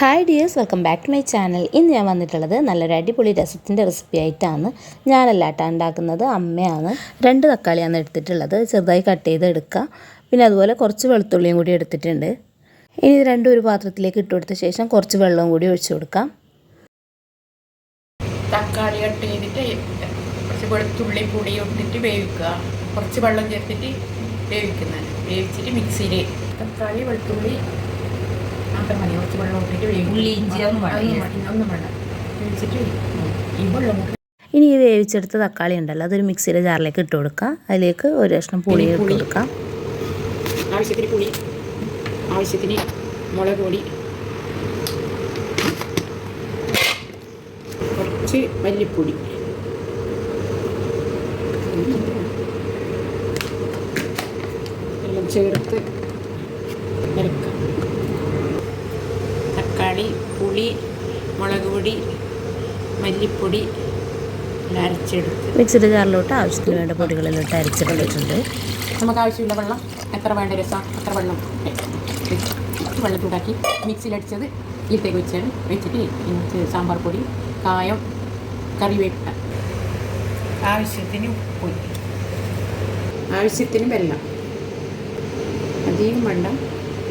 Hi dears welcome back to my channel ഇന്ന് ഞാൻ വന്നിട്ടുള്ളത് നല്ലൊരു അടിപൊളി രസത്തിന്റെ റെസിപ്പി ആയിട്ടാണ്. ഞാനല്ല കേട്ടോ ഉണ്ടാക്കുന്നത് അമ്മയാണ്. രണ്ട് തക്കാളിയാണ് എടുത്തിട്ടുള്ളത്. ചെറുതായി കട്ട് ചെയ്ത് എടുക്കുക പിന്നെ അതുപോലെ കുറച്ച് വെളുത്തുള്ളിയും കൂടി എടുത്തിട്ടുണ്ട്. ഇനി ഇത് രണ്ടും ഒരു പാത്രത്തിലേക്ക് ഇട്ട് കൊടുത്ത ശേഷം കുറച്ച് വെള്ളവും കൂടി ഒഴിച്ചു കൊടുക്കാം. തക്കാളി കട്ട് ചെയ്തിട്ട് കുറച്ച് വെളുത്തുള്ളി പൊടി ഇട്ടിട്ട് വേവിക്കുക. കുറച്ച് വെള്ളം ചേർത്തിട്ട് വേവിക്കുന്നത് വേവിച്ചിട്ട് മിക്സിയിൽ തക്കാളി വെളുത്തുള്ളി മാത്രം മതി കുറച്ച് വെള്ളം ഇട്ടിട്ട് വേവിക്കും. ഉള്ളി, ഇഞ്ചി ഒന്നും വേണ്ട. ഒന്നും വേണ്ട. വേവിച്ചിട്ട് ഈ വെള്ളം ഇനി ഈ വേവിച്ചെടുത്ത തക്കാളി ഉണ്ടല്ലോ അതൊരു മിക്സിയുടെ ജാറിലേക്ക് ഇട്ട് കൊടുക്കുക. അതിലേക്ക് ഒരു കഷ്ണം പുളി ഇട്ട് കൊടുക്കാം ആവശ്യത്തിന് പുളി ആവശ്യത്തിന് മുളക് പൊടി. കുറച്ച് മല്ലിപ്പൊടി. എല്ലാം ചേർത്ത് ഇറക്കാം തക്കാളി പുളി മുളക് പൊടി മല്ലിപ്പൊടി അരച്ചെടുത്ത്. മിക്സിയുടെ ജാറിലോട്ട് ആവശ്യത്തിന് വേണ്ട പൊടികളിലോട്ട് അരച്ചെടുത്തിട്ടുണ്ട്. നമുക്ക് ആവശ്യമുള്ള വെള്ളം എത്ര വേണ്ട രസം അത്ര വെള്ളം വെള്ളം ചൂടാക്കി മിക്സിയിലടിച്ചത് ഇതിലേക്ക് വെച്ചാണ് വെച്ചിട്ട് സാമ്പാർ പൊടി കായം കറിവേപ്പില. ആവശ്യത്തിന് ഉപ്പ്. ആവശ്യത്തിന് വെള്ളം. അധികം വേണ്ട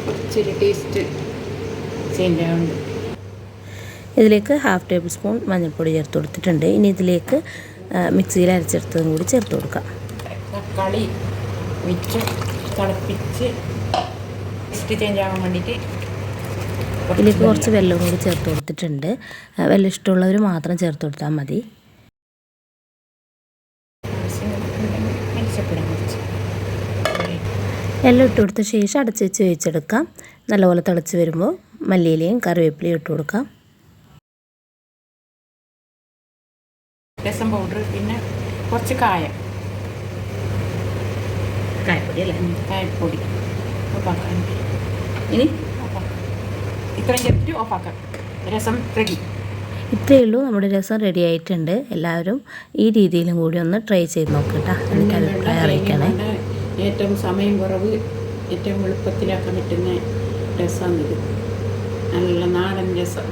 കുറച്ചൊരു ടേസ്റ്റ് ചേഞ്ച് ആവുന്നുണ്ട്. ഇതിലേക്ക് ഹാഫ് ടേബിൾ സ്പൂൺ മഞ്ഞൾപ്പൊടി ചേർത്ത് കൊടുത്തിട്ടുണ്ട്. ഇനി ഇതിലേക്ക് മിക്സിയിൽ അരച്ചെടുത്തതും കൂടി ചേർത്ത് കൊടുക്കാം. തക്കാളി വെച്ച് തിളപ്പിച്ച് ടേസ്റ്റ് ചേഞ്ച് ആവാൻ വേണ്ടിയിട്ട് ഇതിലേക്ക് കുറച്ച് വെള്ളവും കൂടി ചേർത്ത് കൊടുത്തിട്ടുണ്ട്. വെള്ളം ഇഷ്ടമുള്ളവർ മാത്രം ചേർത്ത് കൊടുത്താൽ മതി. എല്ലാം ഇട്ട് കൊടുത്ത ശേഷം അടച്ച് വെച്ച് വേവിച്ചെടുക്കാം. നല്ലപോലെ തിളച്ച് വരുമ്പോൾ മല്ലിയിലയും കറിവേപ്പിലയും ഇട്ട് കൊടുക്കാം. രസം പൗഡർ പിന്നെ കുറച്ച് കായ. കായപ്പൊടി അല്ലേ? കായപ്പൊടി. ഓഫാക്കാൻ ഇനി? ഇത്രയും ചേർത്തിട്ട് ഓപ്പാക്കാം രസം റെഡി ഇത്രയേ ഉള്ളൂ. നമ്മുടെ രസം റെഡി ആയിട്ടുണ്ട്. എല്ലാവരും ഈ രീതിയിലും കൂടി ഒന്ന് ട്രൈ ചെയ്ത് നോക്കട്ടെ. എനിക്ക് അഭിപ്രായം അറിയിക്കണേ. ഏറ്റവും സമയം കുറവ് ഏറ്റവും എളുപ്പത്തിലാക്കാൻ പറ്റുന്ന രസമാണിത് നല്ല നാടൻ രസം.